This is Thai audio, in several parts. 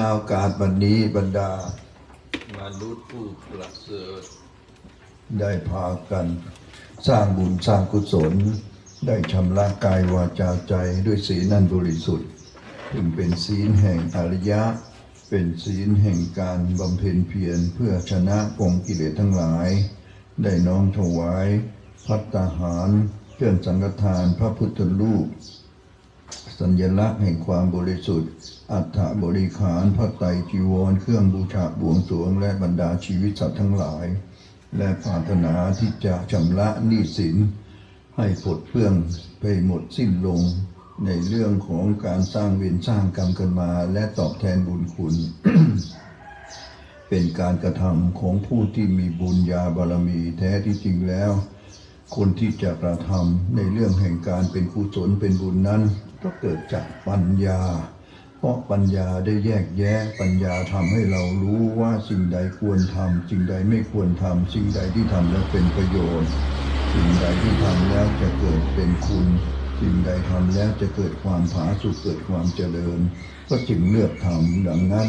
นาโอกาสวันนี้บรรดา มนุษย์ผู้ประเสริฐได้พากัน สร้างบุญสร้างกุศล ได้ชำระกายวาจาใจด้วยศีลนันบริสุทธิ์ถึงเป็นศีลแห่งอริยะ เป็นศีลแห่งการบำเพ็ญเพียรเพื่อชนะกองกิเลสทั้งหลาย ได้น้อมถวายพัตตาหาร เครื่องสังฆทานพระพุทธรูป สัญลักษณ์แห่งความบริสุทธิ์ อัฐบริขารพระไตรจีวร เครื่องบูชาบวงสรวงและบรรดาชีวิตสัตว์ทั้งหลาย และปรารถนาที่จะชำระหนี้สิน ให้ผดเพื่องไปหมดสิ้นลง ในเรื่องของการสร้างเวรสร้างกรรมกันมาและตอบแทนบุญคุณ เป็นการกระทำของผู้ที่มีบุญญาบารมีแท้ที่จริงแล้วคนที่จะกระทำในเรื่องแห่งการเป็นกุศลเป็นบุญนั้น ก็เกิดจากปัญญา เพราะปัญญาได้แยกแยะปัญญาทำให้เรารู้ว่าสิ่งใดควรทำสิ่งใดไม่ควรทำสิ่งใดที่ทำแล้วเป็นประโยชน์ สิ่งใดที่ทำแล้วจะเกิดเป็นคุณ สิ่งใดทำแล้วจะเกิดความผาสุกเกิดความเจริญ ก็จึงเลือกทำดังนั้น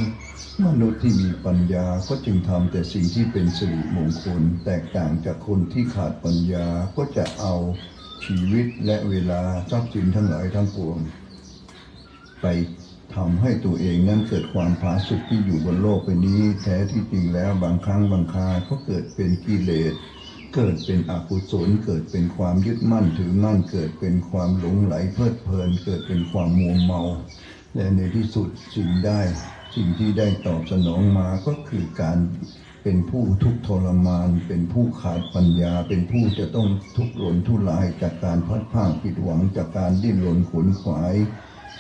มนุษย์ที่มีปัญญาก็จึงทำแต่สิ่งที่เป็นสิริมงคล แตกต่างจากคนที่ขาดปัญญาก็จะเอา ชีวิตและเวลาทรัพย์สินทั้งหลายทั้งปวง ไปทำให้ตัวเองนั้นเกิดความผาสุกที่อยู่บนโลกใบนี้ แท้ที่จริงแล้วบางครั้งบางคราก็เกิดเป็นกิเลสเกิดเป็นอกุศลเกิดเป็นความยึดมั่นถือมั่นเกิดเป็นความหลงไหลเพลิดเพลิน เกิดเป็นความมัวเมา และในที่สุดสิ่งได้สิ่งที่ได้ตอบสนองมาก็คือการ เป็นผู้ทุกข์ทรมาน เป็นผู้ขาดปัญญา เป็นผู้จะต้องทุกข์รนทุรายจากการพัดพราผิดหวังจากการดิ้นรนขวนขวาย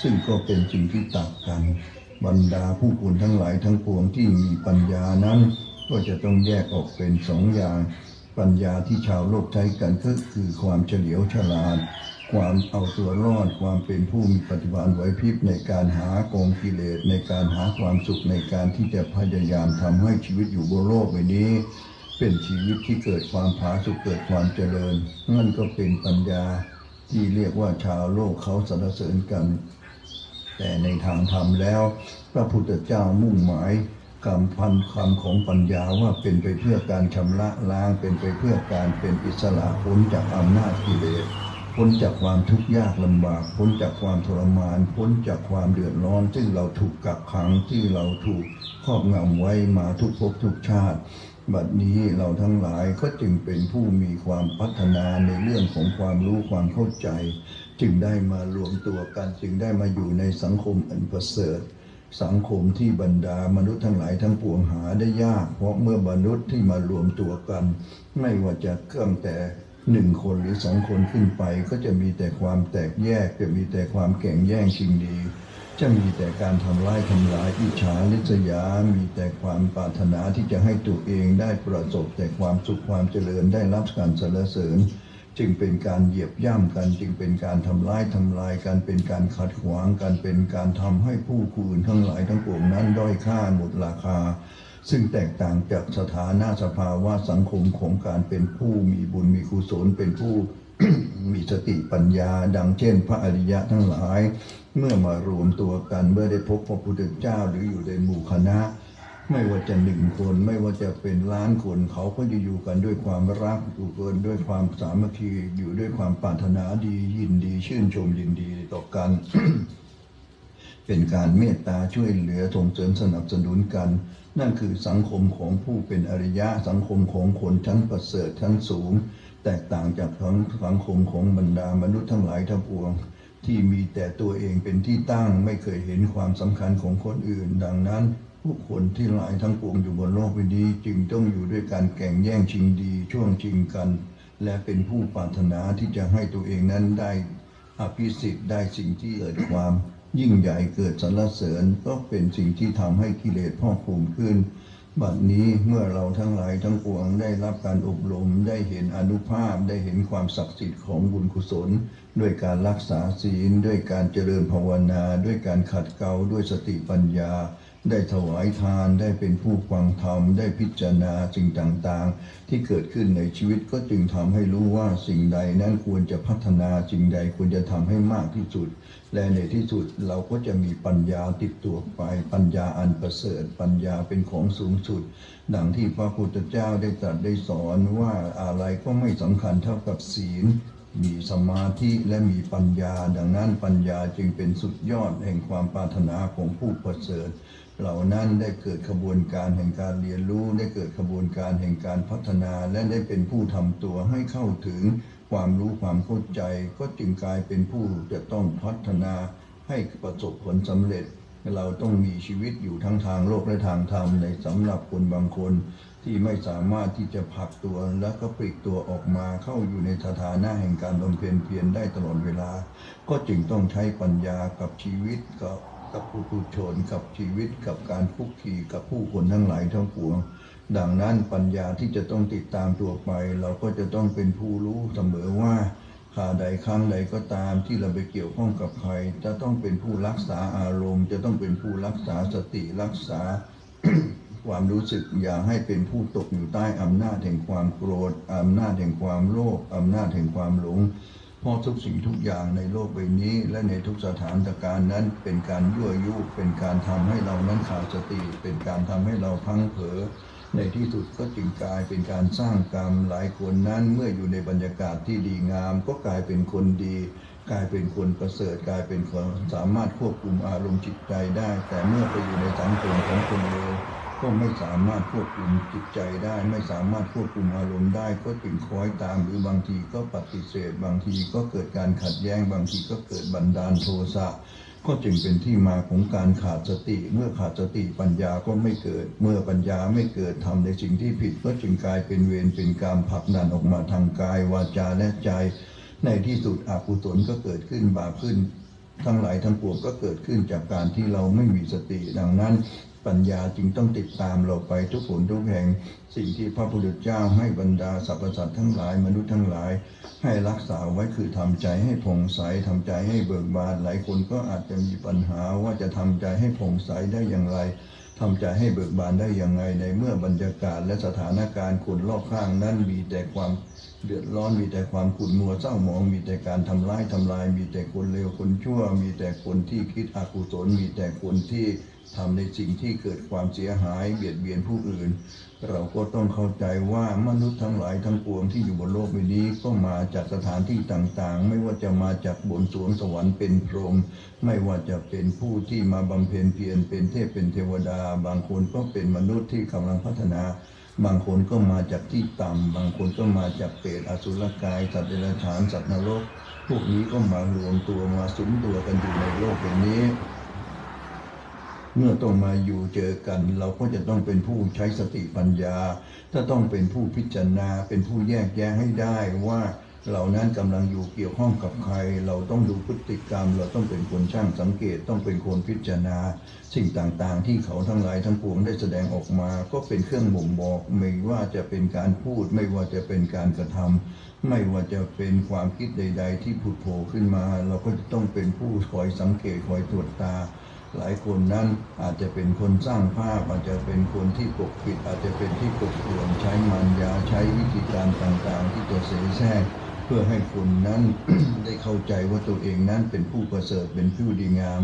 ซึ่งก็เป็นสิ่งที่ต่างกัน บรรดาผู้คนทั้งหลายทั้งปวงที่มีปัญญานั้น ก็จะต้องแยกออกเป็นสองอย่าง ปัญญาที่ชาวโลกใช้กันก็คือความเฉลียวฉลาด ความเอาตัวรอด ความเป็นผู้มีปฏิบัติไหวพริบในการหากองกิเลสในการหาความสุขในการที่จะพยายามทำให้ชีวิตอยู่บนโลกใบนี้ เป็นชีวิตที่เกิดความผาสุกเกิดความเจริญ นั่นก็เป็นปัญญาที่เรียกว่าชาวโลกเขาสรรเสริญกัน แต่ในทางธรรมแล้ว พระพุทธเจ้ามุ่งหมายคำพันคำของปัญญาว่าเป็นไปเพื่อการชำระล้างเป็นไปเพื่อการเป็นอิสระพ้นจากอำนาจกิเลส พ้นจากความทุกข์ยากลำบาก พ้นจากความทรมาน พ้นจากความเดือดร้อน ซึ่งเราถูกกักขังที่เราถูกครอบงำไว้มาทุกภพทุกชาติ บัดนี้เราทั้งหลายก็จึงเป็นผู้มีความพัฒนาในเรื่องของความรู้ความเข้าใจ จึงได้มารวมตัวกัน จึงได้มาอยู่ในสังคมอันประเสริฐสังคมที่บรรดามนุษย์ทั้งหลายทั้งปวงหาได้ยาก เพราะเมื่อมนุษย์ที่มารวมตัวกัน ไม่ว่าจะเครื่องแต่ หนึ่งคนหรือสองคนขึ้นไป ก็จะมีแต่ความแตกแยก จะมีแต่ความแข่งแย่งชิงดี จะมีแต่การทำร้ายทำลายอิจฉาลิษยา มีแต่ความปรารถนาที่จะให้ตัวเองได้ประสบแต่ความสุขความเจริญได้รับการสรรเสริญ จึงเป็นการเหยียบย่ำกัน จึงเป็นการทำร้ายทำลายกันเป็นการขัดขวางกันเป็นการทำให้ผู้อื่นทั้งหลายทั้งปวงนั้นด้อยค่าหมดราคา ซึ่งแตกต่างจากสถานะสภาวะสังคมของการเป็นผู้มีบุญมีกุศลเป็นผู้มีสติปัญญา ดังเช่น พระอริยะทั้งหลาย เมื่อมารวมตัวกันเมื่อได้พบพระพุทธเจ้าหรืออยู่ในหมู่คณะ ไม่ว่าจะหนึ่งคนไม่ว่าจะเป็นล้านคนเขาก็จะอยู่กันด้วยความรักอยู่กันด้วยความสามัคคีอยู่ด้วยความปรารถนาดียินดีชื่นชมยินดีต่อกัน เป็นการเมตตาช่วยเหลือส่งเสริมสนับสนุนกัน นั่นคือสังคมของผู้เป็นอริยะสังคมของคนชั้นประเสริฐชั้นสูง แตกต่างจากทั้งสังคมของบรรดามนุษย์ทั้งหลายทั้งปวง ที่มีแต่ตัวเองเป็นที่ตั้งไม่เคยเห็นความสำคัญของคนอื่น ดังนั้นผู้คนที่หลายทั้งปวงอยู่บนโลกใบนี้จึงต้องอยู่ด้วยการแข่งแย่งชิงดีช่วงชิงกัน และเป็นผู้ปรารถนาที่จะให้ตัวเองนั้นได้อภิสิทธิ์ได้สิ่งที่เกิดความ ยิ่งใหญ่เกิดสรรเสริญก็เป็นสิ่งที่ทำให้กิเลสพ่อกพูนขึ้น บัดนี้เมื่อเราทั้งหลายทั้งปวงได้รับการอบรมได้เห็นอนุภาพได้เห็นความศักดิ์สิทธิ์ของบุญกุศล ด้วยการรักษาศีล ด้วยการเจริญภาวนา ด้วยการขัดเกลาด้วยสติปัญญา ได้ถวายทานได้เป็นผู้ฟังธรรม ได้พิจารณาสิ่งต่างๆ ที่เกิดขึ้นในชีวิตก็จึงทำให้รู้ว่าสิ่งใดนั้นควรจะพัฒนาสิ่งใดควรจะทำให้มากที่สุด และในที่สุดเราก็จะมีปัญญาติดตัวไปปัญญาอันประเสริฐ ปัญญาเป็นของสูงสุด ดังที่พระพุทธเจ้าได้ตรัสได้สอนว่าอะไรก็ไม่สำคัญเท่ากับศีลมีสมาธิและมีปัญญา ดังนั้นปัญญาจึงเป็นสุดยอดแห่งความปรารถนาของผู้ประเสริฐ เหล่านั้นได้เกิดขบวนการแห่งการเรียนรู้ ได้เกิดขบวนการแห่งการพัฒนา และได้เป็นผู้ทำตัวให้เข้าถึงความรู้ความเข้าใจ ก็จึงกลายเป็นผู้จะต้องพัฒนาให้ประสบผลสำเร็จ เราต้องมีชีวิตอยู่ทั้งทางโลกและทางธรรมในสำหรับคนบางคนที่ไม่สามารถที่จะผลักตัวและก็ปลีกตัวออกมาเข้าอยู่ในสถานะแห่งการบำเพ็ญเพียรได้ตลอดเวลา ก็จึงต้องใช้ปัญญากับชีวิตกับ กับผู้ทุชนกับชีวิตกับการคุกคีกับผู้คนทั้งหลายทั้งปวง ดังนั้นปัญญาที่จะต้องติดตามตัวไป เราก็จะต้องเป็นผู้รู้เสมอว่าขาใดครั้งใดก็ตามที่เราไปเกี่ยวข้องกับใคร จะต้องเป็นผู้รักษาอารมณ์ จะต้องเป็นผู้รักษาสติรักษา ความรู้สึกอย่าให้เป็นผู้ตกอยู่ใต้อำนาจแห่งความโกรธอำนาจแห่งความโลภอำนาจแห่งความหลง เพราะทุกสิ่งทุกอย่างในโลกใบนี้ และในทุกสถานการณ์นั้นเป็นการยั่วยุ เป็นการทำให้เรานั้นขาดสติ เป็นการทำให้เราพังเผลอในที่สุดก็จึงกลายเป็นการสร้างกรรมหลายคนนั้นเมื่ออยู่ในบรรยากาศที่ดีงาม ก็กลายเป็นคนดี กลายเป็นคนประเสริฐกลายเป็นคนสามารถควบคุมอารมณ์จิตใจได้ แต่เมื่อไปอยู่ในสังคมของคนเลว ก็ไม่สามารถควบคุมจิตใจได้ ไม่สามารถควบคุมอารมณ์ได้ ก็จึงคล้อยตามหรือบางทีก็ปฏิเสธ บางทีก็เกิดการขัดแย้ง บางทีก็เกิดบันดาลโทสะก็จึงเป็นที่มาของการขาดสติ เมื่อขาดสติปัญญาก็ไม่เกิด เมื่อปัญญาไม่เกิดทำในสิ่งที่ผิด ก็จึงกลายเป็นเวรเป็นกรรมผลักดันออกมาทางกายวาจาและใจ ในที่สุดอกุศลก็เกิดขึ้นบาปขึ้น ทั้งหลายทั้งปวงก็เกิดขึ้นจากการที่เราไม่มีสติ ดังนั้น ปัญญาจึงต้องติดตามเราไปทุกผลทุกแห่ง สิ่งที่พระพุทธเจ้าให้บรรดาสรรพสัตว์ทั้งหลายมนุษย์ทั้งหลาย ให้รักษาไว้คือทำใจให้ผ่องใสทำใจให้เบิกบานหลายคนก็อาจจะมีปัญหาว่าจะทำใจให้ผ่องใสได้อย่างไรทำใจให้เบิกบานได้อย่างไรในเมื่อบรรยากาศและสถานการณ์คนรอบข้างนั้นมีแต่ความ เดือดร้อนมีแต่ความขุ่นมัวเศร้าหมอง มีแต่การทำร้ายทำลาย มีแต่คนเลวคนชั่ว มีแต่คนที่คิดอกุศลมีแต่คนที่ทำในสิ่งที่เกิดความเสียหาย เบียดเบียนผู้อื่น เราก็ต้องเข้าใจว่ามนุษย์ทั้งหลายทั้งปวงที่อยู่บนโลกใบนี้ก็มาจากสถานที่ต่างๆ ไม่ว่าจะมาจากบนสวงสวรรค์เป็นพรหมไม่ว่าจะเป็นผู้ที่มาบำเพ็ญเพียรเป็นเทพเป็นเทวดา บางคนก็เป็นมนุษย์ที่กำลังพัฒนา บางคนก็มาจากที่ต่ำ บางคนก็มาจากเปรตอสุรกายสัตว์เดรัจฉานสัตว์นรก พวกนี้ก็มารวมตัวมาสุมตัวกันอยู่ในโลกอย่างนี้ เมื่อต้องมาอยู่เจอกัน เราก็จะต้องเป็นผู้ใช้สติปัญญา ถ้าต้องเป็นผู้พิจารณาเป็นผู้แยกแยะให้ได้ว่า เหล่านั้นกำลังอยู่เกี่ยวข้องกับใคร เราต้องดูพฤติกรรม เราต้องเป็นคนช่างสังเกตต้องเป็นคนพิจารณา สิ่งต่างๆ ที่เขาทั้งหลายทั้งปวงได้แสดงออกมา ก็เป็นเครื่องบ่งบอก ไม่ว่าจะเป็นการพูด ไม่ว่าจะเป็นการกระทำไม่ว่าจะเป็นความคิดใด ๆ ที่ผุดโผล่ขึ้นมา เราก็จะต้องเป็นผู้คอยสังเกตคอยตรวจตาหลายคนนั้นอาจจะเป็นคนสร้างภาพอาจจะเป็นคนที่ปกปิด อาจจะเป็นที่ปกปิดใช้มันยาใช้วิธีการต่างๆ ที่จะเสแสร้ง พื่อให้คนนั้นได้เข้าใจว่าตัวเองนั้นเป็นผู้ประเสริฐเป็นผู้ดีงาม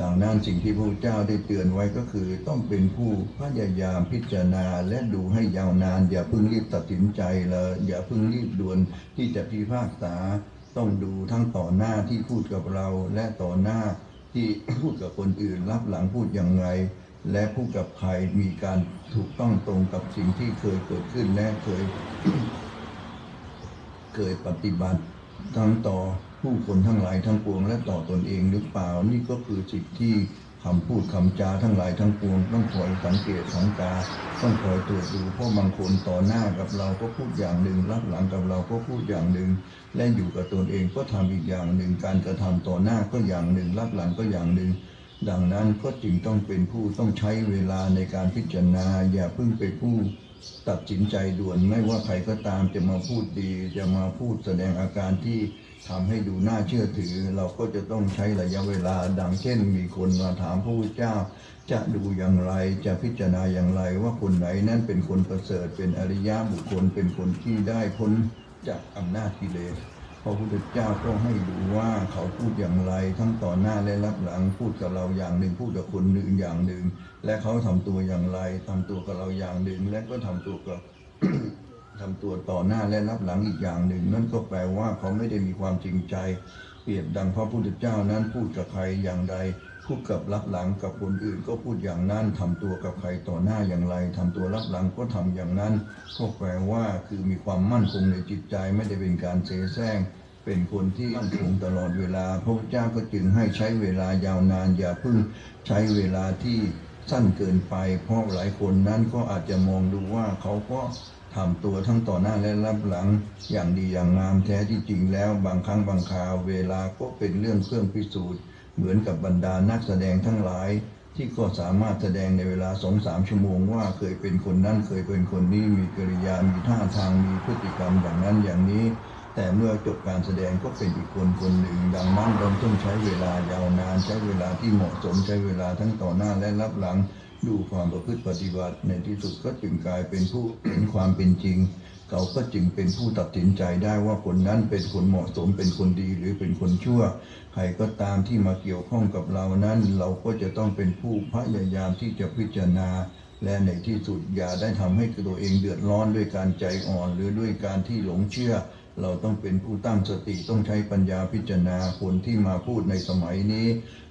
ดังนั้นสิ่งที่พระเจ้าได้เตือนไว้ก็คือ ต้องเป็นผู้พยายามพิจารณาและดูให้ยาวนาน อย่าเพิ่งรีบตัดสินใจเลยอย่าเพิ่งรีบด่วนที่จะพิพากษา ต้องดูทั้งต่อหน้าที่พูดกับเราและต่อหน้าที่พูดกับคนอื่นรับหลังพูดอย่างไร และพูดกับใครมีการถูกต้องตรงกับสิ่งที่เคยเกิดขึ้นและเคย เคยปฏิบัติทั้งต่อผู้คนทั้งหลายทั้งปวง และต่อตนเองหรือเปล่า นี่ก็คือสิ่งที่คำพูดคำจาทั้งหลายทั้งปวง ต้องคอยสังเกตสังกาต้องคอยตรวจดูเพราะบางคนต่อหน้ากับเราก็พูดอย่างหนึ่งรับหลังกับเราก็พูดอย่างหนึ่ง และอยู่กับตนเองก็ทำอีกอย่างหนึ่ง การกระทำต่อหน้าก็อย่างหนึ่ง รับหลังก็อย่างหนึ่ง ดังนั้นก็จึงต้องเป็นผู้ต้องใช้เวลาในการพิจารณาอย่าเพิ่งไปพูด ตัดสินใจด่วนไม่ว่าใครก็ตามจะมาพูดดี จะมาพูดแสดงอาการที่ทำให้ดูน่าเชื่อถือ เราก็จะต้องใช้ระยะเวลา ดังเช่น มีคนมาถามพระพุทธเจ้า จะดูอย่างไรจะพิจารณาอย่างไรว่าคนไหนนั้นเป็นคนประเสริฐเป็นอริยะบุคคลเป็นคนที่ได้พ้นจากอำนาจกิเลส พระพุทธเจ้าก็ให้ดูว่าเขาพูดอย่างไร ทั้งต่อหน้าและรับหลังพูดกับเราอย่างหนึ่งพูดกับคนอื่นอย่างหนึ่ง และเขาทำตัวอย่างไรทำตัวกับเราอย่างหนึ่ง และก็ทำตัวกับทำตัวต่อหน้าและรับหลังอีกอย่างหนึ่ง นั่นก็แปลว่าเขาไม่ได้มีความจริงใจ เปรียบดังพระพุทธเจ้านั้นพูดกับใครอย่างใด พูดกับรับหลังกับคนอื่นก็พูดอย่างนั้นทำตัวกับใครต่อหน้าอย่างไรทำตัวรับหลังก็ทำอย่างนั้นก็แปลว่าคือมีความมั่นคงในจิตใจไม่ได้เป็นการเสแสร้งเป็นคนที่มั่นคงตลอดเวลาพระพุทธเจ้าก็จึงให้ใช้เวลายาวนาน อย่าเพิ่งใช้เวลาที่สั้นเกินไป เพราะหลายคนนั้นก็อาจจะมองดูว่าเขาก็ทำตัวทั้งต่อหน้าและรับหลังอย่างดีอย่างงามแท้ที่จริงแล้วบางครั้งบางคราวเวลาก็เป็นเรื่องเครื่องพิสูจน์ เหมือนกับบรรดานักแสดงทั้งหลาย ที่ก็สามารถแสดงในเวลาสองสามชั่วโมงว่าเคยเป็นคนนั้นเคยเป็นคนนี้มีกิริยามีท่าทางมีพฤติกรรมอย่างนั้นอย่างนี้ แต่เมื่อจบการแสดงก็เป็นอีกคนคนหนึ่ง ดังนั้นเราต้องใช้เวลายาวนานใช้เวลาที่เหมาะสมใช้เวลาทั้งต่อหน้าและรับหลังดูความประพฤติปฏิบัติในที่สุดก็จึงกลายเป็นผู้เห็นความเป็นจริง เขาก็จึงเป็นผู้ตัดสินใจได้ว่าคนนั้นเป็นคนเหมาะสมเป็นคนดีหรือเป็นคนชั่ว ใครก็ตามที่มาเกี่ยวข้องกับเรานั้น เราก็จะต้องเป็นผู้พยายามที่จะพิจารณา และในที่สุดอย่าได้ทำให้ตัวเองเดือดร้อนด้วยการใจอ่อน หรือด้วยการที่หลงเชื่อ เราต้องเป็นผู้ตั้งสติต้องใช้ปัญญาพิจารณาคนที่มาพูดในสมัยนี้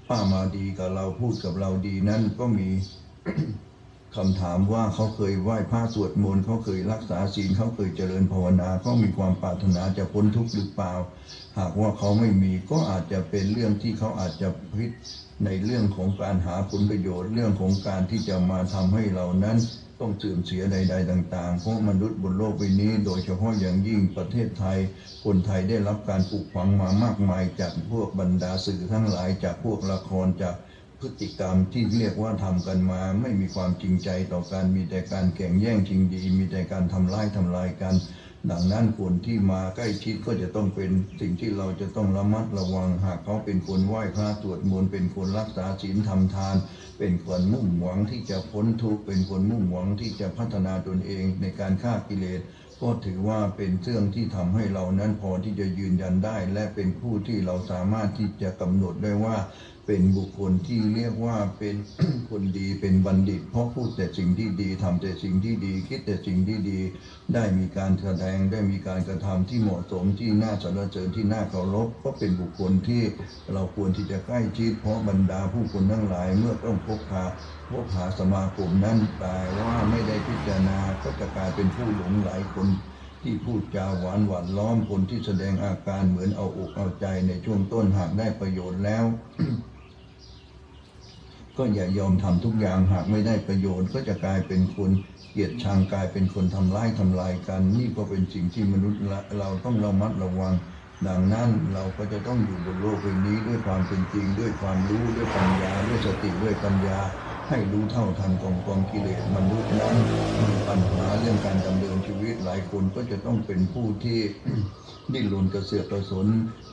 ป้ามาดีกับเราพูดกับเราดีนั้นก็มี คำถามว่าเขาเคยไหว้พระสวดมนต์เขาเคยรักษาศีลเขาเคยเจริญภาวนาเขามีความปรารถนาจะพ้นทุกข์หรือเปล่า หากว่าเขาไม่มีก็อาจจะเป็นเรื่องที่เขาอาจจะพิษในเรื่องของการหาผลประโยชน์เรื่องของการที่จะมาทำให้เรานั้นต้องเสื่อมเสียใด ๆ ต่างๆ เพราะมนุษย์บนโลกใบนี้ โดยเฉพาะอย่างยิ่งประเทศไทย คนไทยได้รับการปลูกฝังมามากมายจากพวกบรรดาสื่อทั้งหลายจากพวกละครจาก พฤติกรรมที่เรียกว่าทำกันมา ไม่มีความจริงใจต่อกันมีแต่การแข่งแย่งชิงดี มีแต่การทำร้ายทำลายกัน ดังนั้นคนที่มาใกล้ชิดก็จะต้องเป็นสิ่งที่เราจะต้องระมัดระวังหากเขาเป็นคนไหว้พระสวดมนต์เป็นคนรักษาศีลทำทาน เป็นคนมุ่งหวังที่จะพ้นทุกข์เป็นคนมุ่งหวังที่จะพัฒนาตนเองในการฆ่ากิเลสก็ถือว่าเป็นเรื่องที่ทำให้เรานั้นพอที่จะยืนยันได้ และเป็นผู้ที่เราสามารถที่จะกำหนดได้ว่า เป็นบุคคลที่เรียกว่าเป็นคนดีเป็นบัณฑิต เพราะพูดแต่สิ่งที่ดีทำแต่สิ่งที่ดี คิดแต่สิ่งที่ดี ได้มีการแสดงได้มีการกระทำที่เหมาะสมที่น่าสรรเสริญที่น่าเคารพก็เป็นบุคคลที่เราควรที่จะใกล้ชิด เพราะบรรดาผู้คนทั้งหลายเมื่อต้องพบพาพบหาสมาคมนั้นแต่ว่าไม่ได้พิจารณาก็จะกลายเป็นผู้หลงไหลคนที่พูดจาหวานหวานล้อมคนที่แสดงอาการเหมือนเอาอกเอาใจในช่วงต้นหากได้ประโยชน์แล้ว ก็อย่ายอมทำทุกอย่างหากไม่ได้ประโยชน์ ก็จะกลายเป็นคนเกลียดชังกลายเป็นคนทำร้ายทำลายกัน นี่ก็เป็นสิ่งที่มนุษย์เราต้องระมัดระวัง ดังนั้นเราก็จะต้องอยู่บนโลกใบนี้ด้วยความเป็นจริง ด้วยความรู้ด้วยปัญญาด้วยสติด้วยปัญญา ให้รู้เท่าทันกองกองกิเลสมนุษย์นั้นมีปัญหาเรื่องการดำเนินชีวิตหลายคนก็จะต้องเป็นผู้ที่ดิ้นรนกระเสือกกระสน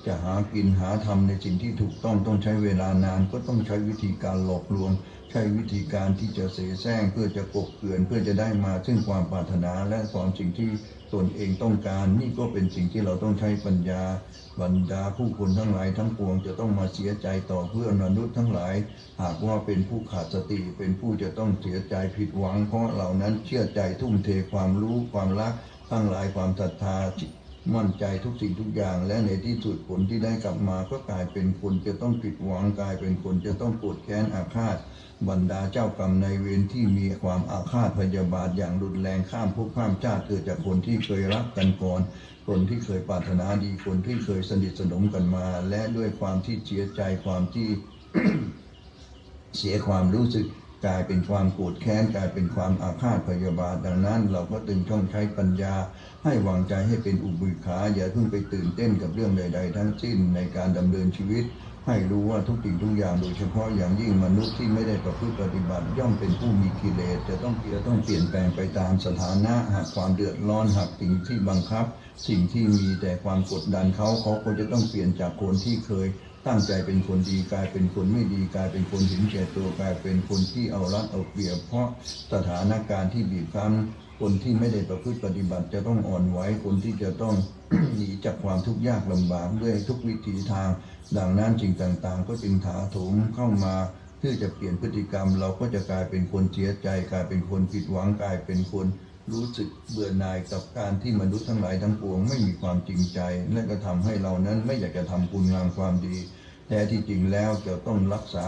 จะหากินหาทำในสิ่งที่ถูกต้องต้องใช้เวลานาน ก็ต้องใช้วิธีการหลอกลวง ใช้วิธีการที่จะเสแสร้งเพื่อจะกบเกลื่อนเพื่อจะได้มาซึ่งความปรารถนาและความสิ่งที่ ตนเองต้องการ นี่ก็เป็นสิ่งที่เราต้องใช้ปัญญาบรรดาผู้คนทั้งหลายทั้งปวงจะต้องมาเสียใจต่อเพื่อนมนุษย์ทั้งหลาย หากว่าเป็นผู้ขาดสติเป็นผู้จะต้องเสียใจผิดหวัง เพราะเหล่านั้นเชื่อใจทุ่มเทความรู้ความรักทั้งหลายความศรัทธา มั่นใจทุกสิ่งทุกอย่าง และในที่สุดผลที่ได้กลับมาก็กลายเป็นคนจะต้องผิดหวังกลายเป็นคนจะต้องโกรธแค้นอาฆาต บรรดาเจ้ากรรมในเวรที่มีความอาฆาตพยาบาทอย่างรุนแรงข้ามภพข้ามชาติเกิดจากคนที่เคยรักกันก่อนคนที่เคยปรารถนาดีคนที่เคยสนิทสนมกันมา และด้วยความที่เสียใจความที่เสียความรู้สึก กลายเป็นความโกรธแค้นกลายเป็นความอาฆาตพยาบาทดังนั้น เราก็ตึงต้องใช้ปัญญา ให้วางใจให้เป็นอุบกขาอย่าเพิ่งไปตื่นเต้นกับเรื่องใด ๆ ทั้งสิ้นในการดำเนินชีวิต ให้รู้ว่าทุกสิ่งทุกอย่างโดยเฉพาะอย่างยิ่งมนุษย์ที่ไม่ได้ประพฤติปฏิบัติย่อมเป็นผู้มีกิเลสจะต้องจะต้องเปลี่ยนแปลงไปตามสถานะหากความเดือดร้อนหากสิ่งที่บังคับ สิ่งที่มีแต่ความกดดันเขาเขาก็จะต้องเปลี่ยนจากคนที่เคย ตั้งใจเป็นคนดีกลายเป็นคนไม่ดีกลายเป็นคนเห็นแก่ตัวกลายเป็นคนที่เอารัดเอาเปรียบ เพราะสถานการณ์ที่บีบคั้น คนที่ไม่ได้ประพฤติปฏิบัติจะต้องอ่อนไหวคนที่จะต้องหนีจากความทุกข์ยากลำบากด้วยทุกวิถีทาง ดังนั้นสิ่งต่างๆ ก็จึงถาโถมเข้ามาเพื่อจะเปลี่ยนพฤติกรรม เราก็จะกลายเป็นคนเสียใจ กลายเป็นคนผิดหวังกลายเป็นคน รู้สึกเบื่อหน่ายกับการที่มนุษย์ทั้งหลายทั้งปวงไม่มีความจริงใจ และก็ทำให้เรานั้นไม่อยากจะทำคุณงามความดี แต่ที่จริงแล้วจะต้องรักษา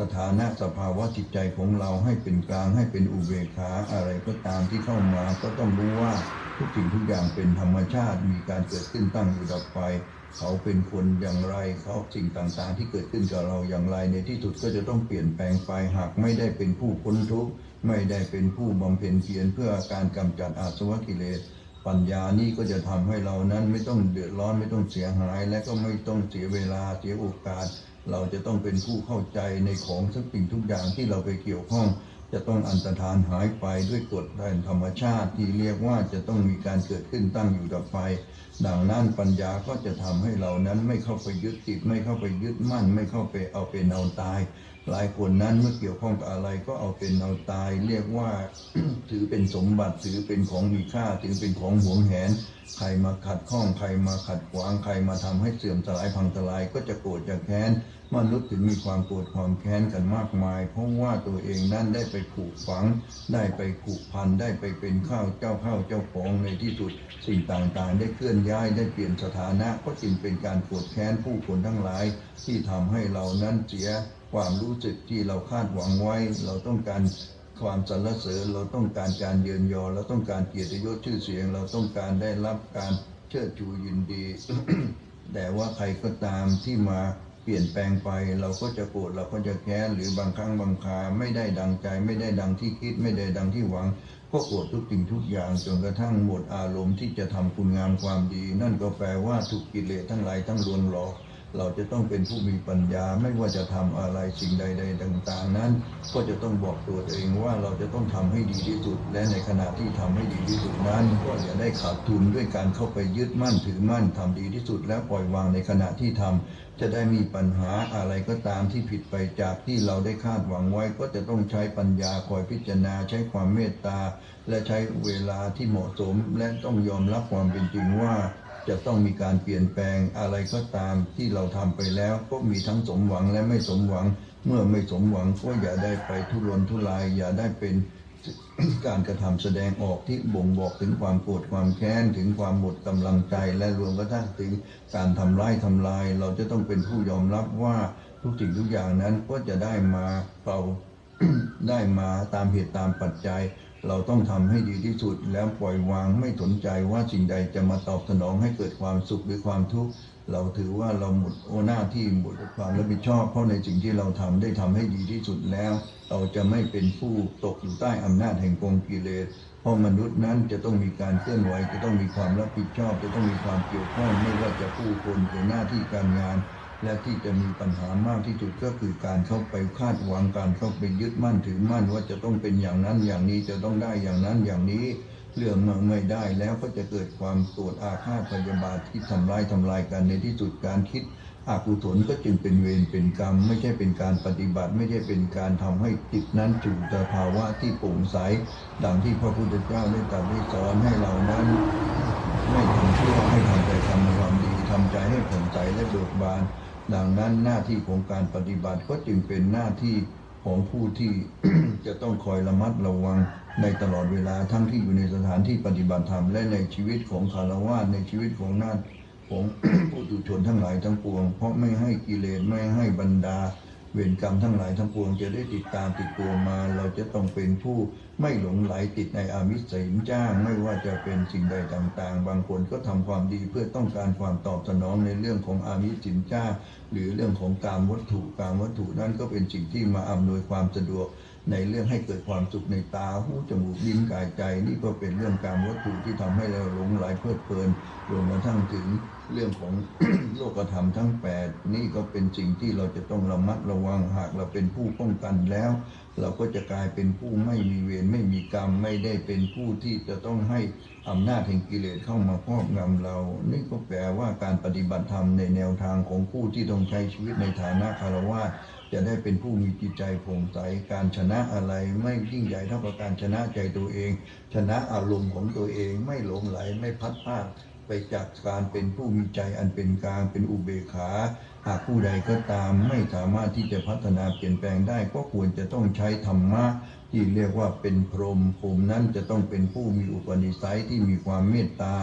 สถานะสภาวะจิตใจของเราให้เป็นกลางให้เป็นอุเบกขาอะไรก็ตามที่เข้ามาก็ต้องรู้ว่าทุกสิ่งทุกอย่างเป็นธรรมชาติ มีการเกิดขึ้นตั้งอยู่ดับไป เขาเป็นคนอย่างไรเขาสิ่งต่างๆ ที่เกิดขึ้นกับเราอย่างไรในที่สุดก็จะต้องเปลี่ยนแปลงไปหากไม่ได้เป็นผู้พ้นทุกข์ ไม่ได้เป็นผู้บำเพ็ญเพียรเพื่อการกำจัดอาสวะกิเลส ปัญญานี่ก็จะทำให้เรานั้นไม่ต้องเดือดร้อนไม่ต้องเสียหาย และก็ไม่ต้องเสียเวลาเสียโอกาส เราจะต้องเป็นผู้เข้าใจในของทุกสิ่งทุกอย่างที่เราไปเกี่ยวข้อง จะต้องอันตรธานหายไปด้วยกฎแห่งธรรมชาติที่เรียกว่าจะต้องมีการเกิดขึ้นตั้งอยู่ดับไป ดังนั้นปัญญาก็จะทำให้เรานั้นไม่เข้าไปยึดติดไม่เข้าไปยึดมั่น ไม่เข้าไปเอาเป็นเอาตาย หลายคนนั้นเมื่อเกี่ยวข้องกับอะไรก็เอาเป็นเอาตาย เรียกว่าถือเป็นสมบัติถือเป็นของมีค่าถือเป็นของหวงแหน ใครมาขัดข้องใครมาขัดขวางใครมาทำให้เสื่อมสลายพังทลายก็จะโกรธจะแค้นมนุษย์ถึงมีความโกรธความแค้นกันมากมาย เพราะว่าตัวเองนั้นได้ไปผูกฝัง ได้ไปผูกพันได้ไปเป็นข้าวเจ้าข้าวเจ้าของในที่สุด สิ่งต่างๆ ได้เคลื่อนย้ายได้เปลี่ยนสถานะก็จึงเป็นการโกรธแค้นผู้คนทั้งหลาย ที่ทำให้เรานั้นเสีย ความรู้สึกที่เราคาดหวังไว้ เราต้องการความสรรเสริญ เราต้องการการเยินยอ เราต้องการเกียรติยศชื่อเสียง เราต้องการได้รับการเชิดชูยินดี แต่ว่าใครก็ตามที่มาเปลี่ยนแปลงไป เราก็จะโกรธเราก็จะแค้นหรือบางครั้งบางคราไม่ได้ดังใจ ไม่ได้ดังที่คิด ไม่ได้ดังที่หวังก็โกรธทุกสิ่งทุกอย่างจนกระทั่งหมดอารมณ์ที่จะทำคุณงามความดี นั่นก็แปลว่าถูกกิเลสทั้งหลายทั้งลวงหลอก เราจะต้องเป็นผู้มีปัญญาไม่ว่าจะทำอะไรสิ่งใด ๆ ต่าง ๆ นั้น ก็จะต้องบอกตัวเองว่าเราจะต้องทำให้ดีที่สุด และในขณะที่ทำให้ดีที่สุดนั้น ก็อย่าได้ขาดทุนด้วยการเข้าไปยึดมั่นถือมั่นทำดีที่สุด แล้วปล่อยวางในขณะที่ทำจะได้มีปัญหาอะไรก็ตามที่ผิดไปจากที่เราได้คาดหวังไว้ ก็จะต้องใช้ปัญญาคอยพิจารณาใช้ความเมตตา และใช้เวลาที่เหมาะสม และต้องยอมรับความเป็นจริงว่า จะต้องมีการเปลี่ยนแปลงอะไรก็ตามที่เราทำไปแล้วก็มีทั้งสมหวังและไม่สมหวัง เมื่อไม่สมหวังก็อย่าได้ไปทุรนทุราย อย่าได้เป็นการกระทำแสดงออกที่บ่งบอกถึงความโกรธความแค้นถึงความหมดกำลังใจและรวมกระทั่งถึงการทำร้ายทำลาย เราจะต้องเป็นผู้ยอมรับว่าทุกสิ่งทุกอย่างนั้นก็จะได้มาเราได้มาตามเหตุตามปัจจัย เราต้องทำให้ดีที่สุดแล้วปล่อยวางไม่สนใจว่าสิ่งใดจะมาตอบสนองให้เกิดความสุขหรือความทุกข์เราถือว่าเราหมดโอหน้าที่หมดความรับผิดชอบ เพราะในสิ่งที่เราทำได้ทำให้ดีที่สุดแล้ว เราจะไม่เป็นผู้ตกอยู่ใต้อำนาจแห่งกองกิเลสเพราะมนุษย์นั้นจะต้องมีการเคลื่อนไหวจะต้องมีความรับผิดชอบ จะต้องมีความเกี่ยวข้องไม่ว่าจะผู้คนหรือหน้าที่การงาน และที่จะมีปัญหามากที่สุดก็คือการเข้าไปคาดหวังการเข้าไปยึดมั่นถือมั่นว่าจะต้องเป็นอย่างนั้นอย่างนี้จะต้องได้อย่างนั้นอย่างนี้เรื่องมื่อไม่ได้แล้วก็จะเกิดความโกรธอาฆาตพยาบาทที่ทำร้ายทำลายกันในที่สุดการคิดอกุศลก็จึงเป็นเวรเป็นกรรม ไม่ใช่เป็นการปฏิบัติ ไม่ใช่เป็นการทำให้จิตนั้นจู่สภาวะที่โปร่งใสดังที่พระพุทธเจ้าได้ตรัสได้สอนให้เรานั้นไม่ทำชั่วให้ทำแต่ทำความดีทำใจให้ผ่องใสและเบิกบาน ดังนั้นหน้าที่ของการปฏิบัติก็จึงเป็นหน้าที่ของผู้ที่จะต้องคอยระมัดระวังในตลอดเวลาทั้งที่อยู่ในสถานที่ปฏิบัติธรรมและในชีวิตของคารวะในชีวิตของนาฏของผู้ตุชนทั้งหลายทั้งปวง เพราะไม่ให้กิเลสไม่ให้บรรดา เวรกรรมทั้งหลายทั้งปวงจะได้ติดตามติดตัวมา เราจะต้องเป็นผู้ไม่หลงไหลติดในอามิสสินจ้าง ไม่ว่าจะเป็นสิ่งใดต่างๆ บางคนก็ทำความดีเพื่อต้องการความตอบสนองในเรื่องของอามิสสินจ้างหรือเรื่องของการวัตถุการวัตถุนั่นก็เป็นสิ่งที่มาอำนวยความสะดวกในเรื่องให้เกิดความสุขในตาหูจมูกลิ้นกายใจ นี่ก็เป็นเรื่องการวัตถุที่ทำให้เราหลงไหลเพลิดเพลินรวมกระทั่งถึง เรื่องของโลกธรรมทั้ง 8 นี่ก็เป็นสิ่งที่เราจะต้องระมัดระวังหากเราเป็นผู้ป้องกันแล้ว เราก็จะกลายเป็นผู้ไม่มีเวรไม่มีกรรมไม่ได้เป็นผู้ที่จะต้องให้อำนาจแห่งกิเลสเข้ามาครอบงำเรา นี่ก็แปลว่าการปฏิบัติธรรมในแนวทางของผู้ที่ต้องใช้ชีวิตในฐานะคารวะจะได้เป็นผู้มีจิตใจโปร่งใสการชนะอะไรไม่ยิ่งใหญ่เท่ากับการชนะใจตัวเอง ชนะอารมณ์ของตัวเองไม่หลงไหลไม่พัดพลาด ไปจากการเป็นผู้มีใจอันเป็นกลางเป็นอุเบกขา หากผู้ใดก็ตามไม่สามารถที่จะพัฒนาเปลี่ยนแปลงได้ ก็ควรจะต้องใช้ธรรมะที่เรียกว่าเป็นพรหมพรหมนั้นจะต้องเป็นผู้มีอุปนิสัยที่มีความเมตตา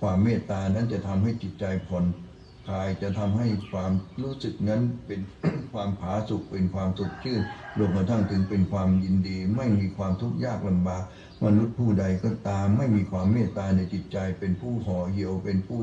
ความเมตตานั้นจะทำให้จิตใจผ่อนคลายจะทำให้ความรู้สึกนั้นเป็นความผาสุกเป็นความสดชื่นรวมกระทั่งถึงเป็นความยินดี ไม่มีความทุกข์ยากลำบาก มนุษย์ผู้ใดก็ตามไม่มีความเมตตาในจิตใจเป็นผู้ห่อเหี่ยวเป็นผู้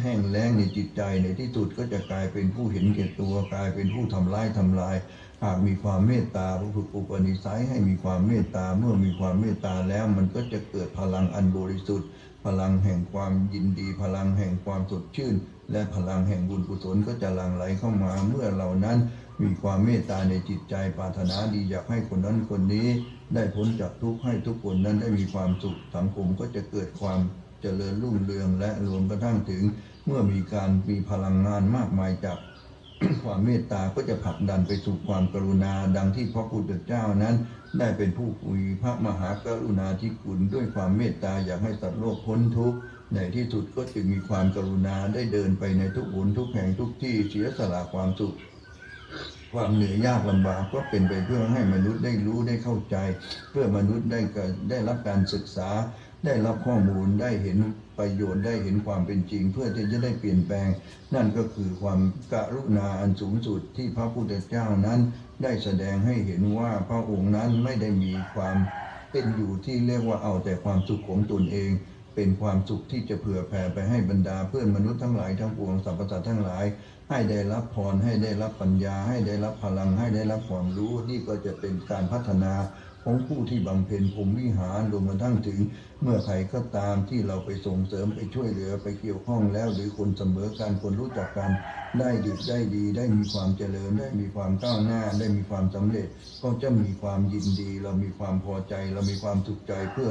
แห้งแล้งในจิตใจในที่สุดก็จะกลายเป็นผู้เห็นแก่ตัวกลายเป็นผู้ทำร้ายทำลาย หากมีความเมตตาฝึกอุปนิสัยให้มีความเมตตาเมื่อมีความเมตตาแล้วมันก็จะเกิดพลังอันบริสุทธิ์ พลังแห่งความยินดี พลังแห่งความสดชื่น และพลังแห่งบุญกุศลก็จะหลั่งไหลเข้ามาเมื่อเหล่านั้น มีความเมตตาในจิตใจปรารถนาดีอยากให้คนนั้นคนนี้ ได้พ้นจากทุกข์ให้ทุกคนนั้นได้มีความสุขสังคมก็จะเกิดความเจริญรุ่งเรืองและรวมกระทั่งถึงเมื่อมีการมีพลังงานมากมายจากความเมตตาก็จะผลักดันไปสู่ความกรุณา ดังที่พระพุทธเจ้านั้น ได้เป็นผู้คุยพระมหากรุณาธิคุณด้วยความเมตตาอยากให้สัตว์โลกพ้นทุกข์ในที่สุดก็จึงมีความกรุณาได้เดินไปในทุกหนทุกแห่งทุกที่เสียสละความสุข ความเหนื่อยยากลำบากก็เป็นไปเพื่อให้มนุษย์ได้รู้ได้เข้าใจ เพื่อมนุษย์ได้ได้รับการศึกษา ได้รับข้อมูลได้เห็นประโยชน์ได้เห็นความเป็นจริง เพื่อที่จะได้เปลี่ยนแปลง นั่นก็คือความกรุณาอันสูงสุดที่พระพุทธเจ้านั้น ได้แสดงให้เห็นว่าพระองค์นั้นไม่ได้มีความเป็นอยู่ที่เรียกว่าเอาแต่ความสุขของตนเอง เป็นความสุขที่จะเผื่อแผ่ไปให้บรรดาเพื่อนมนุษย์ทั้งหลายทั้งปวงสรรพสัตว์ทั้งหลาย ให้ได้รับพรให้ได้รับปัญญา ให้ได้รับพลังให้ได้รับความรู้นี่ก็จะเป็นการพัฒนา ของผู้ที่บำเพ็ญพรหมวิหารรวมกระทั่งถึงเมื่อใครก็ตามที่เราไปส่งเสริมไปช่วยเหลือไปเกี่ยวข้องแล้วหรือคนเสมอกันคนรู้จักกันได้ดีได้ดี ได้มีความเจริญได้มีความก้าวหน้า ได้มีความสำเร็จ ก็จะมีความยินดี เรามีความพอใจ เรามีความสุขใจเพื่อ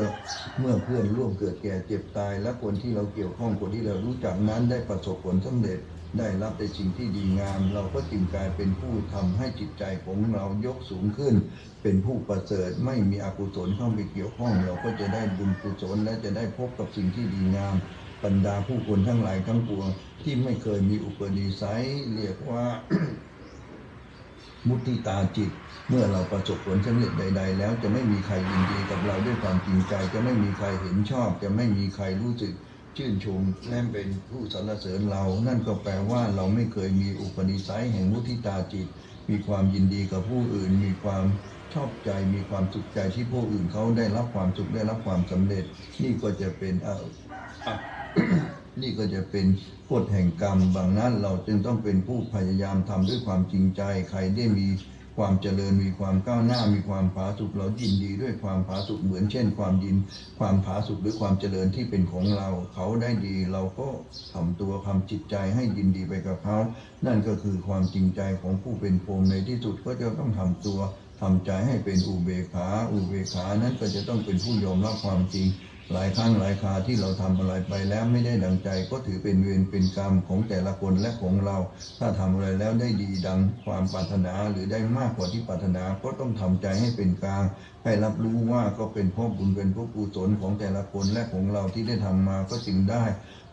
เมื่อเพื่อนร่วมเกิดแก่เจ็บตาย และคนที่เราเกี่ยวข้องคนที่เรารู้จักนั้นได้ประสบผลสำเร็จ ได้รับแต่สิ่งที่ดีงาม เราก็จึงกลายเป็นผู้ทำให้จิตใจของเรายกสูงขึ้น เป็นผู้ประเสริฐไม่มีอกุศลเข้าไปเกี่ยวข้อง เราก็จะได้บุญกุศลและจะได้พบกับสิ่งที่ดีงามบรรดาผู้คนทั้งหลายทั้งปวง ที่ไม่เคยมีอุปนิสัยเรียกว่ามุติตาจิต เมื่อเราประสบผลสำเร็จใด ๆ แล้วจะไม่มีใครยินดีกับเราด้วยความจริงใจ จะไม่มีใครเห็นชอบ จะไม่มีใครรู้สึก ชื่นชมและเป็นผู้สรรเสริญเรา นั่นก็แปลว่าเราไม่เคยมีอุปนิสัยแห่งมุติตาจิต มีความยินดีกับผู้อื่น มีความชอบใจ มีความสุขใจที่ผู้อื่นเขาได้รับความสุขได้รับความสำเร็จ นี่ก็จะเป็นอะอะนี่ก็จะเป็นกฎแห่งกรรมบางนั้นเราจึงต้องเป็นผู้พยายามทำด้วยความจริงใจ ใครได้มี ความเจริญมีความก้าวหน้ามีความผาสุกเรายินดีด้วยความผาสุกเหมือนเช่น ความยิน ความผาสุกหรือความเจริญที่เป็นของเรา เขาได้ดีเราก็ทำตัวทำจิตใจให้ยินดีไปกับเขานั่นก็คือความจริงใจของผู้เป็นพรหมในที่สุดก็จะต้องทำตัวทำใจให้เป็นอุเบกขา อุเบกขานั้นก็จะต้องเป็นผู้ยอมรับความจริง หลายครั้งหลายคราที่เราทำอะไรไปแล้วไม่ได้ดังใจ ก็ถือเป็นเวรเป็นกรรมของแต่ละคนและของเรา ถ้าทำอะไรแล้วได้ดีดังความปรารถนาหรือได้มากกว่าที่ปรารถนาก็ต้องทำใจให้เป็นกลาง ให้รับรู้ว่าก็เป็นพราะบุญเป็นพระกุศลของแต่ละคนและของเราที่ได้ทำมาก็จึงได้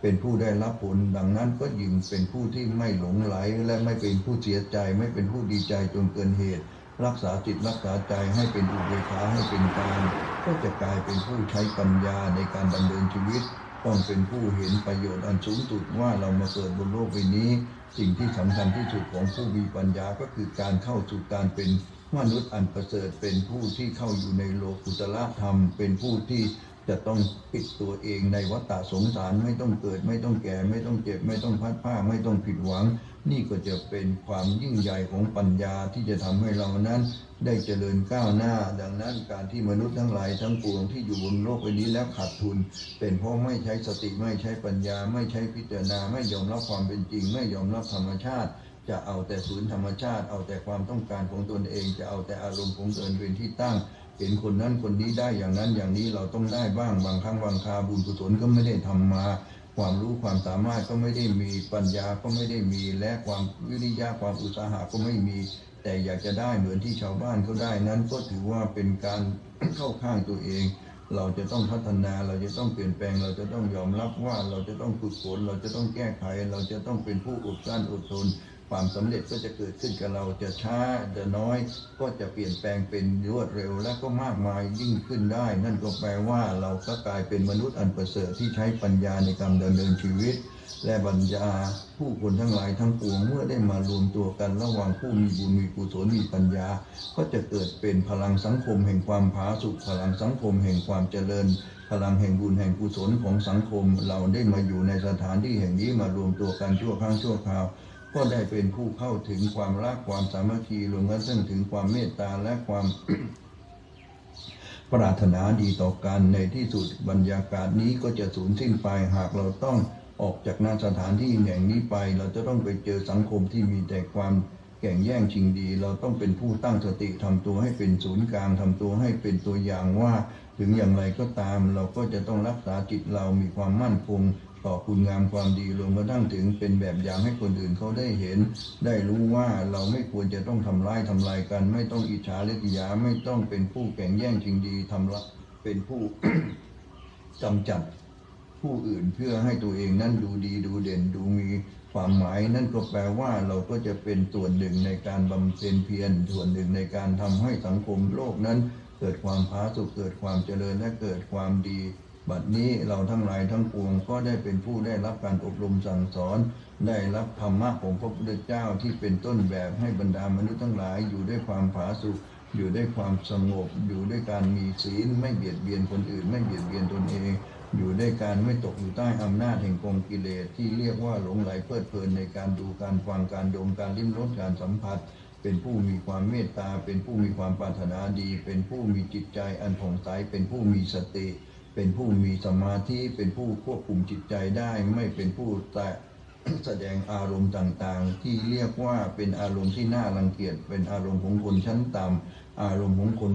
เป็นผู้ได้รับผลดังนั้นก็ยิ่งเป็นผู้ที่ไม่หลงไหล และไม่เป็นผู้เสียใจ ไม่เป็นผู้ดีใจจนเกินเหตุ รักษาจิตรักษาใจให้เป็นอุเบกขาให้เป็นกลางก็จะกลายเป็นผู้ใช้ปัญญาในการดำเนินชีวิต ต้องเป็นผู้เห็นประโยชน์อันสูงสุดว่าเรามาเกิดบนโลกใบนี้ สิ่งที่สำคัญที่สุดของผู้มีปัญญาก็คือการเข้าสู่การเป็นมนุษย์อันประเสริฐเป็นผู้ที่เข้าอยู่ในโลกุตละธรรม เป็นผู้ที่ จะต้องปิดตัวเองในวัฏฏะสงสารไม่ต้องเกิด ไม่ต้องแก่ ไม่ต้องเจ็บ ไม่ต้องพัดผ้าไม่ต้องผิดหวัง นี่ก็จะเป็นความยิ่งใหญ่ของปัญญาที่จะทำให้เรานั้นได้เจริญก้าวหน้า ดังนั้นการที่มนุษย์ทั้งหลายทั้งปวงที่อยู่บนโลกใบนี้แล้วขาดทุน เป็นเพราะไม่ใช้สติไม่ใช้ปัญญา ไม่ใช้พิจารณา ไม่ยอมรับความเป็นจริง ไม่ยอมรับธรรมชาติจะเอาแต่ศูนย์ธรรมชาติ เอาแต่ความต้องการของตนเอง จะเอาแต่อารมณ์ของตนเป็นที่ตั้ง เห็นคนนั้นคนนี้ได้อย่างนั้นอย่างนี้เราต้องได้บ้างบางครั้งบางคาบุญกุศลก็ไม่ได้ทำมา ความรู้ความสามารถก็ไม่ได้มีปัญญาก็ไม่ได้มีและความวิริยะความอุตสาหะก็ไม่มี แต่อยากจะได้เหมือนที่ชาวบ้านเขาได้นั้นก็ถือว่าเป็นการเข้าข้างตัวเอง เราจะต้องพัฒนาเราจะต้องเปลี่ยนแปลง เราจะต้องยอมรับว่าเราจะต้องฝึกฝนเราจะต้องแก้ไข เราจะต้องเป็นผู้อดกลั้นอดทน ความสำเร็จก็จะเกิดขึ้นกับเราจะช้าจะน้อย ก็จะเปลี่ยนแปลงเป็นรวดเร็วและก็มากมายยิ่งขึ้นได้ นั่นก็แปลว่าเราก็กลายเป็นมนุษย์อันประเสริฐที่ใช้ปัญญาในการดำเนินชีวิต และบัญญาผู้คนทั้งหลายทั้งปวงเมื่อได้มารวมตัวกันระหว่างผู้มีบุญมีกุศลมีปัญญา ก็จะเกิดเป็นพลังสังคมแห่งความผาสุกพลังสังคมแห่งความเจริญพลังแห่งบุญแห่งกุศลของสังคม เราได้มาอยู่ในสถานที่แห่งนี้มารวมตัวกันชั่วครั้งชั่วคราว ก็ได้เป็นผู้เข้าถึงความรักความสามัคคีรวมทั้งซึ่งถึงความเมตตาและความปรารถนาดีต่อกันในที่สุดบรรยากาศนี้ก็จะสูญสิ้นไปหากเราต้องออกจากหน้าสถานที่แห่งนี้ไป เราจะต้องไปเจอสังคมที่มีแต่ความแข่งแย่งชิงดี เราต้องเป็นผู้ตั้งสติทำตัวให้เป็นศูนย์กลางทำตัวให้เป็นตัวอย่างว่า ถึงอย่างไรก็ตาม เราก็จะต้องรักษาจิตเรามีความมั่นคง ต่อคุณงามความดีรวมกระทั่งถึงเป็นแบบอย่างให้คนอื่นเขาได้เห็น ได้รู้ว่าเราไม่ควรจะต้องทำร้ายทำลายกัน ไม่ต้องอิจฉาเลกิยาไม่ต้องเป็นผู้แข่งแย่งชิงดีทำละเป็นผู้กำจัดผู้อื่นเพื่อให้ตัวเองนั้นดูดีดูเด่นดูมีความหมายนั่นก็แปลว่าเราก็จะเป็นส่วนหนึ่งในการบำเพ็ญเพียรส่วนหนึ่งในการทำให้สังคมโลกนั้น เกิดความผาสุกเกิดความเจริญและเกิดความดี บัดนี้เราทั้งหลายทั้งปวงก็ได้เป็นผู้ได้รับการอบรมสั่งสอน ได้รับธรรมะของพระพุทธเจ้าที่เป็นต้นแบบให้บรรดามนุษย์ทั้งหลายอยู่ด้วยความผาสุกอยู่ด้วยความสงบ อยู่ด้วยการมีศีลไม่เบียดเบียนคนอื่น ไม่เบียดเบียนตนเอง อยู่ด้วยการไม่ตกอยู่ใต้อำนาจแห่งกองกิเลสที่เรียกว่าหลงไหลเพลิดเพลินในการดูการฟังการดมการลิ้มรสการสัมผัส เป็นผู้มีความเมตตา เป็นผู้มีความปรารถนาดี เป็นผู้มีจิตใจอันผ่องใสเป็นผู้มีสติ เป็นผู้มีสมาธิเป็นผู้ควบคุมจิตใจได้ ไม่เป็นผู้แต่แสดงอารมณ์ต่างๆ ที่เรียกว่าเป็นอารมณ์ที่น่ารังเกียจเป็นอารมณ์ของคนชั้นต่ำอารมณ์ของคน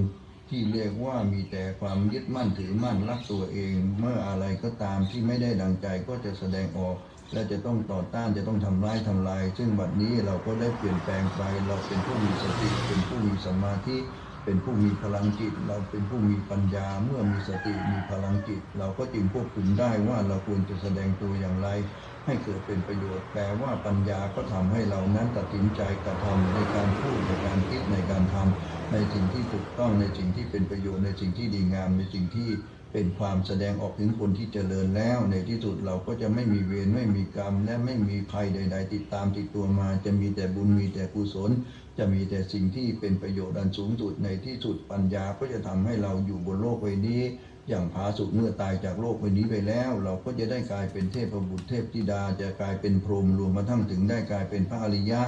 ที่เรียกว่ามีแต่ความยึดมั่นถือมั่นรักตัวเอง เมื่ออะไรก็ตามที่ไม่ได้ดังใจก็จะแสดงออก และจะต้องต่อต้านจะต้องทำร้ายทำลาย ซึ่งบัดนี้เราก็ได้เปลี่ยนแปลงไปเราเป็นผู้มีสติเป็นผู้มีสมาธิ เป็นผู้มีพลังจิต เราเป็นผู้มีปัญญาเมื่อมีสติมีพลังจิต เราก็จึงควบคุมได้ว่าเราควรจะแสดงตัวอย่างไร ให้เกิดเป็นประโยชน์แปลว่าปัญญาก็ทำให้เรานั้นตัดสินใจกระทำในการพูดในการคิดในการทำในสิ่งที่ถูกต้องในสิ่งที่เป็นประโยชน์ในสิ่งที่ดีงามในสิ่งที่ เป็นความแสดงออกถึงคนที่เจริญแล้ว ในที่สุดเราก็จะไม่มีเวรไม่มีกรรม และไม่มีภัยใด ๆ ติดตามติดตัวมา จะมีแต่บุญมีแต่กุศล จะมีแต่สิ่งที่เป็นประโยชน์อันสูงสุดในที่สุดปัญญาก็จะทำให้เราอยู่บนโลกใบนี้ อย่างผาสุกเมื่อตายจากโลกใบนี้ไปแล้ว เราก็จะได้กลายเป็นเทพบุตรเทพธิดาจะกลายเป็นพรหมรวมมาทั้งถึงได้กลายเป็นพระอริยะ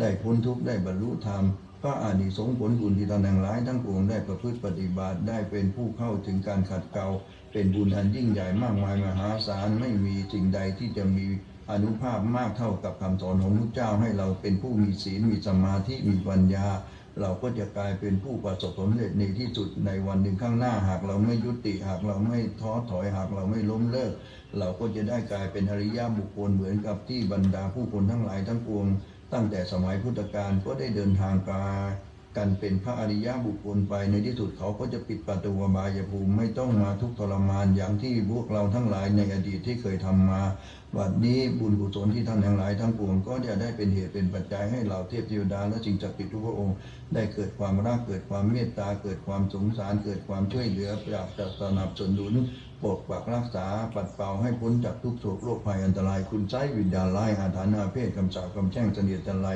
ได้พ้นทุกข์ได้บรรลุธรรม ก็อานิสงส์ผลบุญที่ท่านทั้งหลายทั้งปวงได้ประพฤติปฏิบัติได้เป็นผู้เข้าถึงการขัดเกลาเป็นบุญอันยิ่งใหญ่มากมายมหาศาลไม่มีสิ่งใดที่จะมีอนุภาพมากเท่ากับคำสอนของพระเจ้าให้เราเป็นผู้มีศีลมีสมาธิมีปัญญา เราก็จะกลายเป็นผู้ประสบผลสำเร็จในที่สุดในวันหนึ่งข้างหน้าหากเราไม่ยุติหากเราไม่ท้อถอยหากเราไม่ล้มเลิก เราก็จะได้กลายเป็นอริยบุคคลเหมือนกับที่บรรดาผู้คนทั้งหลายทั้งปวง ตั้งแต่สมัยพุทธกาลก็ได้เดินทางกากันเป็นพระอริยบุคคลไปในที่สุดเขาก็จะปิดประตูบายภูมิไม่ต้องมาทุกข์ทรมานอย่างที่พวกเราทั้งหลายในอดีตที่เคยทำมา วันนี้บุญกุศลที่ท่านทั้งหลายทั้งปวงก็จะได้เป็นเหตุเป็นปัจจัยให้เราเทพเทวดาและสิ่งศักดิ์สิทธิ์ทุกพระองค์ได้เกิดความรักเกิดความเมตตาเกิดความสงสาร เกิดความช่วยเหลืออยากจะสนับสนุนปกปักรักษาปัดเป่าให้พ้นจากทุกโศกโรคภัยอันตราย คุณใช้วิญญาณร้ายอาถรรพ์อาเพศคำสาปคำแช่งเสนียดจันไร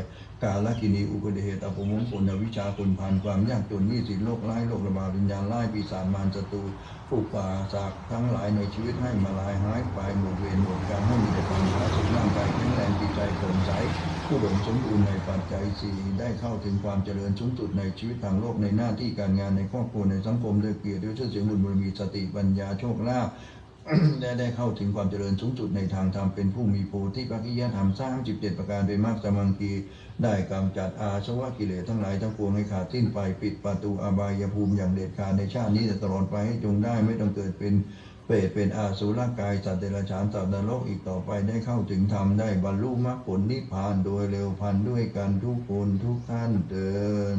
กาลกินีอุปเดเหตุอภมงคลวิชาคนผ่านความยากจนนี้สินโรคร้ายโรคระบาดวิญญาณร้ายปีศาจมารศัตรูผู้ป่าจากทั้งหลายในชีวิตให้มาลายหายไปหมดเวรหมดกรรมให้ีแต่ความผาสุกร่างกายแข็งแรงจิตใจโปร่งใสผู้ดมสมบูรณ์ในปัจจัยสี่ได้เข้าถึงความเจริญสูงสุดในชีวิตทางโลกในหน้าที่การงานในครอบครัวในสังคมด้วยเกียรติด้วยชื่อเสียงบุญบารมีสติปัญญาโชคลาภได้ได้เข้าถึงความเจริญสูงสุดในทางธรรมเป็นผู้มีโพธิปัจจิยธรรมสร้างจิตเจ็ดประการเป็นมากสมังคีได้กำจัดอาสวะกิเลสทั้งหลายทั้งปวงให้ขาดสิ้นไปปิดประตูอบายภูมิอย่างเด็ดขาดในชาตินี้แต่ตลอดไปให้จงได้ไม่ต้องเกิดเป็น เปรตเป็นอาสุรกายสัตว์เดรัจฉานสัตว์นรกอีกต่อไปได้เข้าถึงธรรมได้บรรลุมรรคผลนิพพานโดยเร็วพันด้วยกันทุกคนทุกท่านเดิน